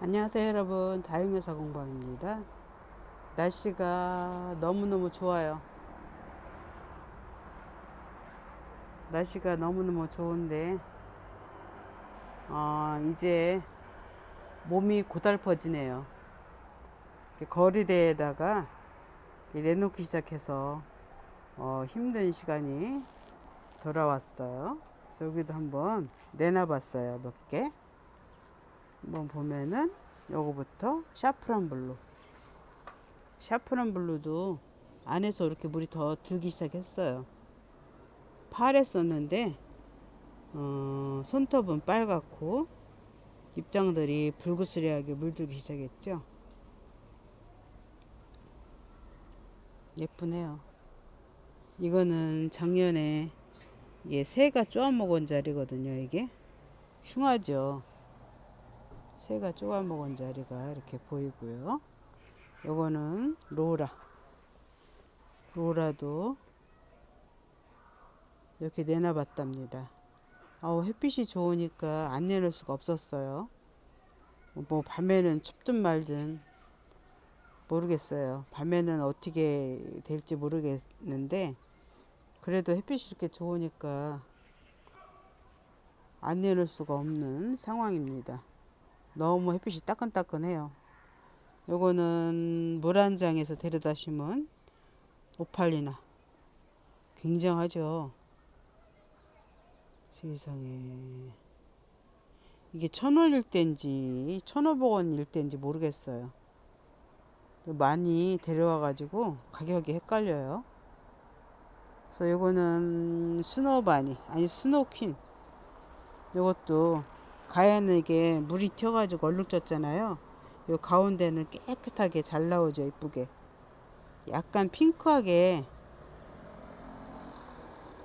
안녕하세요 여러분. 다육여사 공방입니다. 날씨가 너무너무 좋아요. 날씨가 너무너무 좋은데 어, 이제 몸이 고달퍼지네요. 거리대에다가 내놓기 시작해서 어, 힘든 시간이 돌아왔어요. 그래서 여기도 한번 내놔봤어요 몇개 한번 보면은 요거부터 샤프란 블루. 샤프란 블루도 안에서 이렇게 물이 더 들기 시작했어요. 파랬었는데 어, 손톱은 빨갛고 입장들이 불그스레하게 물들기 시작했죠. 예쁘네요. 이거는 작년에 이게 새가 쪼아먹은 자리거든요 이게. 흉하죠 새가 쪼아먹은 자리가 이렇게 보이고요. 요거는 로라. 로라도 이렇게 내놔봤답니다. 아우 햇빛이 좋으니까 안 내놓을 수가 없었어요. 뭐 밤에는 춥든 말든 모르겠어요. 밤에는 어떻게 될지 모르겠는데 그래도 햇빛이 이렇게 좋으니까 안 내놓을 수가 없는 상황입니다. 너무 햇빛이 따끈따끈해요. 요거는 물한 장에서 데려다 심은 오팔리나. 굉장하죠. 세상에. 이게 천원일 땐지 천오백 원일 땐지 모르겠어요. 많이 데려와가지고 가격이 헷갈려요. 그래서 요거는 스노바니 아니 스노퀸 요것도 이게 물이 튀어가지고 얼룩졌잖아요. 요 가운데는 깨끗하게 잘 나오죠. 이쁘게. 약간 핑크하게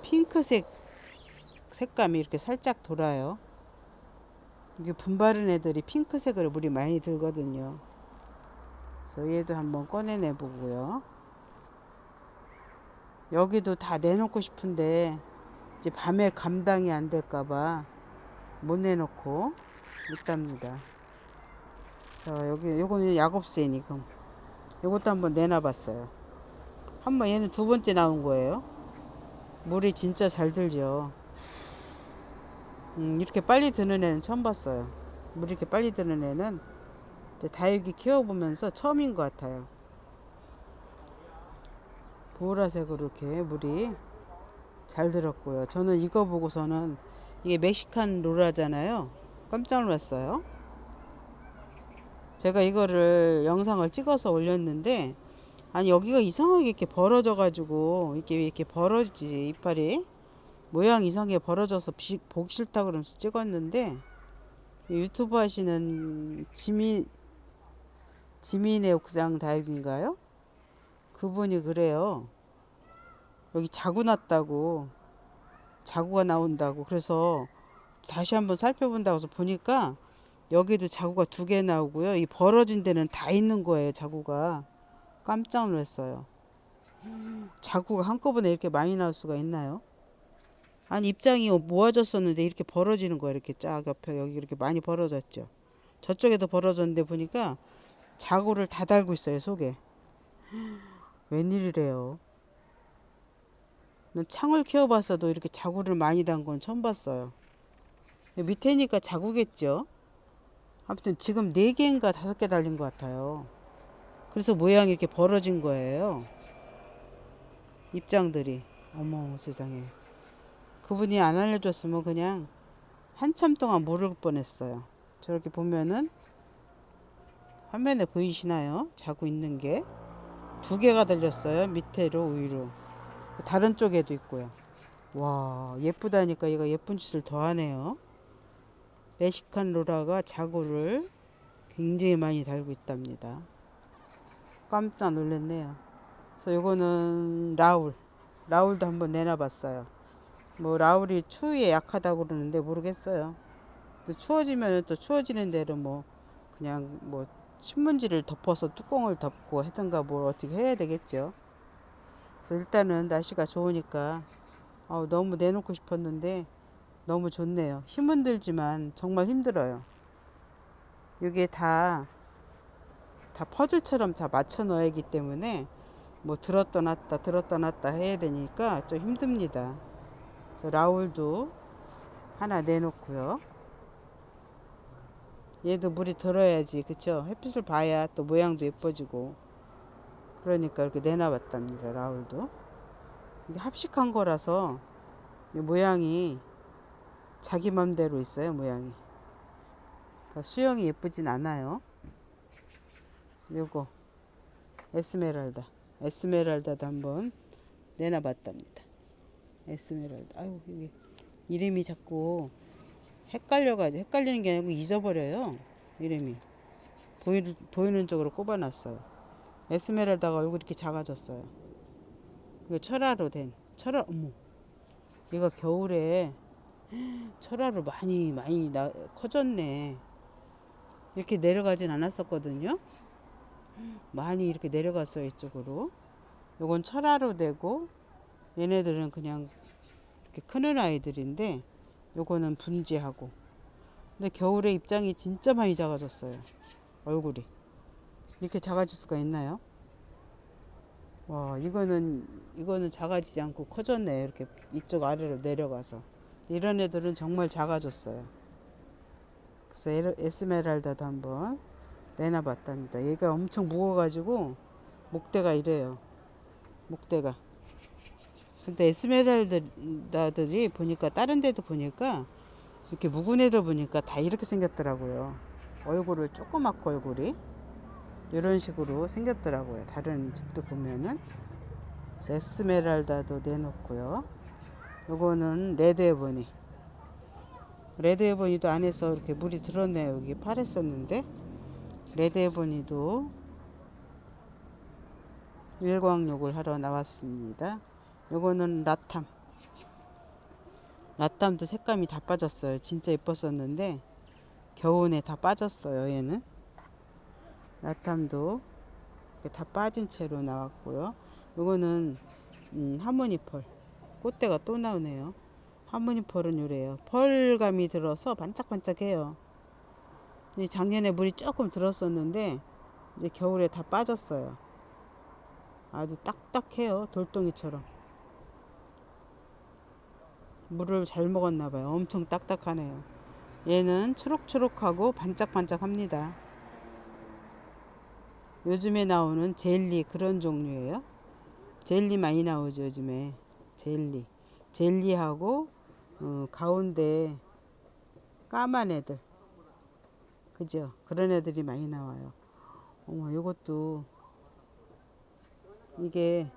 핑크색 색감이 이렇게 살짝 돌아요. 이게 분바른 애들이 핑크색으로 물이 많이 들거든요. 그래서 얘도 한번 꺼내내 보고요. 여기도 다 내놓고 싶은데 이제 밤에 감당이 안 될까봐 못 내놓고 있답니다. 그래서 여기 요거는 야곱새니금 요것도 한번 내놔봤어요. 한번 얘는 두 번째 나온 거예요. 물이 진짜 잘 들죠. 음, 이렇게 빨리 드는 애는 처음 봤어요. 물이 이렇게 빨리 드는 애는 다육이 키워보면서 처음인 것 같아요. 보라색으로 이렇게 물이 잘 들었고요. 저는 이거 보고서는 이게 멕시칸 로라잖아요. 깜짝 놀랐어요. 제가 이거를 영상을 찍어서 올렸는데 아니 여기가 이상하게 이렇게 벌어져 가지고 이렇게 이렇게 벌어지지 이빨이 모양 이상하게 벌어져서 비, 보기 싫다 그러면서 찍었는데 유튜브 하시는 지민 지민의 옥상 다육인가요? 그분이 그래요. 여기 자구 났다고 자구가 나온다고 그래서 다시 한번 살펴본다고 해서 보니까 여기도 자구가 두 개 나오고요. 이 벌어진 데는 다 있는 거예요. 자구가 깜짝 놀랐어요. 자구가 한꺼번에 이렇게 많이 나올 수가 있나요? 아니 입장이 모아졌었는데 이렇게 벌어지는 거예요. 이렇게 쫙 옆에 여기 이렇게 많이 벌어졌죠. 저쪽에도 벌어졌는데 보니까 자구를 다 달고 있어요. 속에. 웬일이래요. 창을 키워봤어도 이렇게 자구를 많이 단 건 처음 봤어요. 밑에니까 자구겠죠. 아무튼 지금 네 개인가 다섯 개 달린 것 같아요. 그래서 모양이 이렇게 벌어진 거예요. 입장들이 어머 세상에 그분이 안 알려줬으면 그냥 한참 동안 모를 뻔했어요. 저렇게 보면은 화면에 보이시나요? 자고 있는 게 두 개가 달렸어요. 밑에로 위로. 다른 쪽에도 있고요. 와 예쁘다니까 얘가 예쁜 짓을 더 하네요. 메시칸 로라가 자구를 굉장히 많이 달고 있답니다. 깜짝 놀랐네요. 그래서 요거는 라울. 라울도 한번 내놔봤어요. 뭐 라울이 추위에 약하다고 그러는데 모르겠어요. 또 추워지면 또 추워지는 대로 뭐 그냥 뭐 신문지를 덮어서 뚜껑을 덮고 하든가 뭘 어떻게 해야 되겠죠. 그래서 일단은 날씨가 좋으니까 어, 너무 내놓고 싶었는데 너무 좋네요. 힘은 들지만 정말 힘들어요. 이게 다, 다 퍼즐처럼 다 맞춰 넣어야 하기 때문에 뭐 들었다 놨다 들었다 놨다 해야 되니까 좀 힘듭니다. 그래서 라울도 하나 내놓고요. 얘도 물이 들어야지 그쵸? 햇빛을 봐야 또 모양도 예뻐지고 그러니까 이렇게 내놔봤답니다. 라울도 이게 합식한 거라서 이 모양이 자기 맘대로 있어요. 모양이 그러니까 수영이 예쁘진 않아요. 요거 에스메랄다 에스메랄다도 한번 내놔봤답니다. 에스메랄다 아유 이게 이름이 자꾸 헷갈려가지고 헷갈리는 게 아니고 잊어버려요. 이름이 보이는 보이는 쪽으로 꼽아놨어요. 에스메랄다가 얼굴이 이렇게 작아졌어요. 이거 철화로 된 철화 어머 얘가 겨울에 철화로 많이 많이 나, 커졌네. 이렇게 내려가진 않았었거든요. 많이 이렇게 내려갔어요 이쪽으로. 요건 철화로 되고 얘네들은 그냥 이렇게 크는 아이들인데 요거는 분지하고. 근데 겨울에 입장이 진짜 많이 작아졌어요. 얼굴이. 이렇게 작아질 수가 있나요? 와, 이거는 이거는 작아지지 않고 커졌네. 이렇게 이쪽 아래로 내려가서. 이런 애들은 정말 작아졌어요. 그래서 에스메랄다도 한번 내놔봤답니다. 얘가 엄청 무거워가지고 목대가 이래요. 목대가. 근데 에스메랄다들이 보니까 다른 데도 보니까 이렇게 묵은 애들 보니까 다 이렇게 생겼더라고요. 얼굴을 조그맣고 얼굴이 이런 식으로 생겼더라고요. 다른 집도 보면은 에스메랄다도 내놓고요. 요거는 레드 에보니. 레드 에보니도 안에서 이렇게 물이 들었네요. 여기 파랬었는데 레드 에보니도 일광욕을 하러 나왔습니다. 요거는 라탐. 라탐도 색감이 다 빠졌어요. 진짜 예뻤었는데 겨우내 다 빠졌어요. 얘는 라탐도 다 빠진 채로 나왔고요. 요거는 음, 하모니 펄. 꽃대가 또 나오네요. 하모니 펄은 요래요. 펄감이 들어서 반짝반짝해요. 작년에 물이 조금 들었었는데 이제 겨울에 다 빠졌어요. 아주 딱딱해요. 돌덩이처럼. 물을 잘 먹었나 봐요. 엄청 딱딱하네요. 얘는 초록초록하고 반짝반짝합니다. 요즘에 나오는 젤리 그런 종류예요. 젤리 많이 나오죠 요즘에. 젤리. 젤리하고 어, 가운데 까만 애들. 그죠? 그런 애들이 많이 나와요. 어머 요것도 이게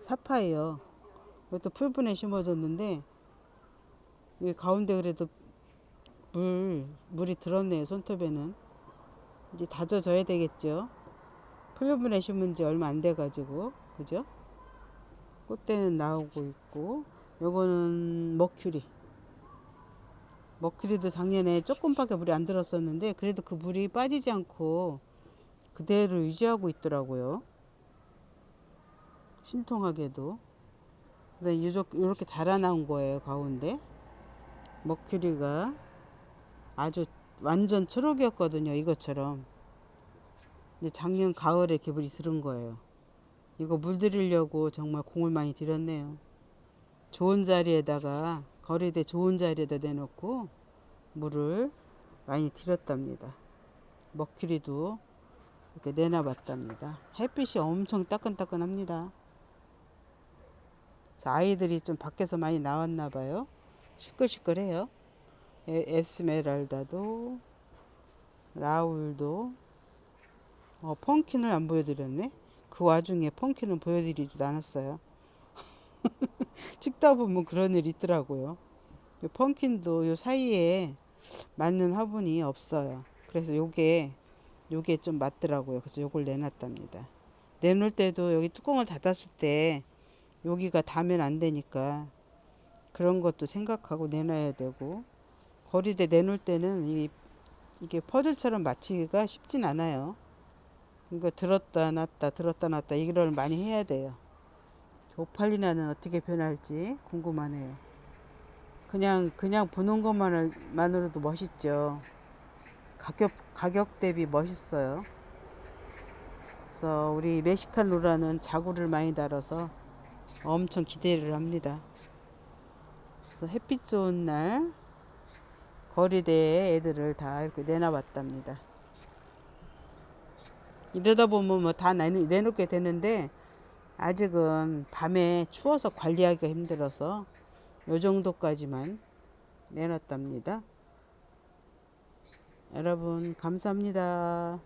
사파예요. 이것도 풀분에 심어줬는데 이 가운데 그래도 물 물이 들었네요 손톱에는 이제 다져줘야 되겠죠. 풀분에 심은 지 얼마 안 돼 가지고 그죠? 꽃대는 나오고 있고 요거는 머큐리. 머큐리도 작년에 조금밖에 물이 안 들었었는데 그래도 그 물이 빠지지 않고 그대로 유지하고 있더라고요. 신통하게도. 근데 이렇게 자라나온 거예요 가운데. 머큐리가 아주 완전 초록이었거든요 이것처럼. 근데 작년 가을에 개불이 들은 거예요. 이거 물들이려고 정말 공을 많이 들였네요. 좋은 자리에다가 거리대 좋은 자리에다 내놓고 물을 많이 들였답니다. 머큐리도 이렇게 내놔봤답니다. 햇빛이 엄청 따끈따끈합니다. 아이들이 좀 밖에서 많이 나왔나 봐요. 시끌시끌해요 에- 에스메랄다도 라울도 어, 펑킨을 안 보여드렸네. 그 와중에 펑킨은 보여드리지도 않았어요. 찍다 보면 그런 일 있더라고요. 요 펑킨도 요 사이에 맞는 화분이 없어요. 그래서 요게 요게 좀 맞더라고요. 그래서 요걸 내놨답니다. 내놓을 때도 여기 뚜껑을 닫았을 때 여기가 닿으면 안 되니까 그런 것도 생각하고 내놔야 되고 거리대 내놓을 때는 이, 이게 퍼즐처럼 맞추기가 쉽진 않아요. 이거 들었다 놨다 들었다 놨다 이걸 많이 해야 돼요. 오팔리나는 어떻게 변할지 궁금하네요. 그냥 그냥 보는 것만으로도 멋있죠. 가격 가격 대비 멋있어요. 그래서 우리 멕시칸 로라는 자구를 많이 달아서 엄청 기대를 합니다. 그래서 햇빛 좋은 날 거리대에 애들을 다 이렇게 내놔봤답니다. 이러다 보면 뭐 다 내놓게 되는데 아직은 밤에 추워서 관리하기가 힘들어서 요 정도까지만 내놨답니다. 여러분 감사합니다.